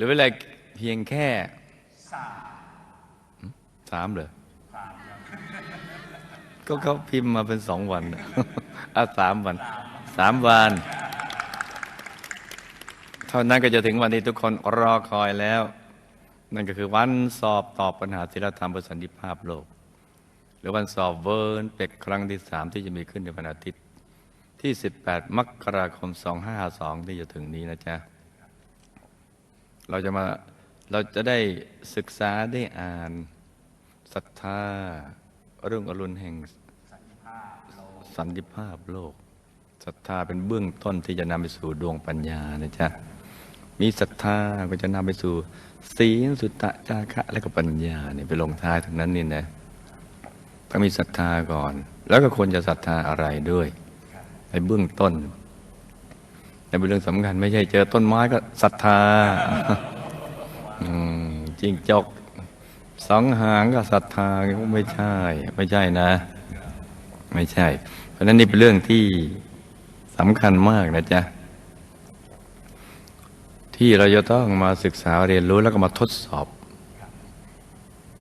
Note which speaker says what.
Speaker 1: รือเวลาเพียงแค่หืมสามเลยก็เขาพิมพ์มาเป็นสองวันอะสามวันสามวันเท่านั้นก็จะถึงวันที่ทุกคนรอคอยแล้ว นั่นก็คือวันสอบตอบปัญหาศิลธรรมประสันติภาพโลก หรือวันสอบเวิร์นเป็กครั้งที่สามที่จะมีขึ้นในวันอาทิตย์ ที่ 18 มกราคม 2552 ที่จะถึงนี้นะจ๊ะ เราจะมาเราจะได้ศึกษาได้อ่านศรัทธาเรื่องอรุณแห่งสันติภาพโลกศรัทธาเป็นเบื้องต้นที่จะนำไปสู่ดวงปัญญานะจ๊ะมีศรัทธาก็จะนำไปสู่ศีลสุตตะจาคะและก็ปัญญาเนี่ยไปลงท้ายทั้งนั้นนี่นะต้องมีศรัทธาก่อน แล้วก็ควรจะศรัทธาอะไรด้วยในเบื้องต้น ในเป็นเรื่องสำคัญไม่ใช่เจอต้นไม้ก็ศรัทธาจริงจกสองหางก็ศรัทธาก็ไม่ใช่ ไม่ใช่นะ ไม่ใช่ เพราะฉะนั้นนี่เป็นเรื่องที่สำคัญมากนะจ๊ะที่เราจะต้องมาศึกษาเรียนรู้แล้วก็มาทดสอบ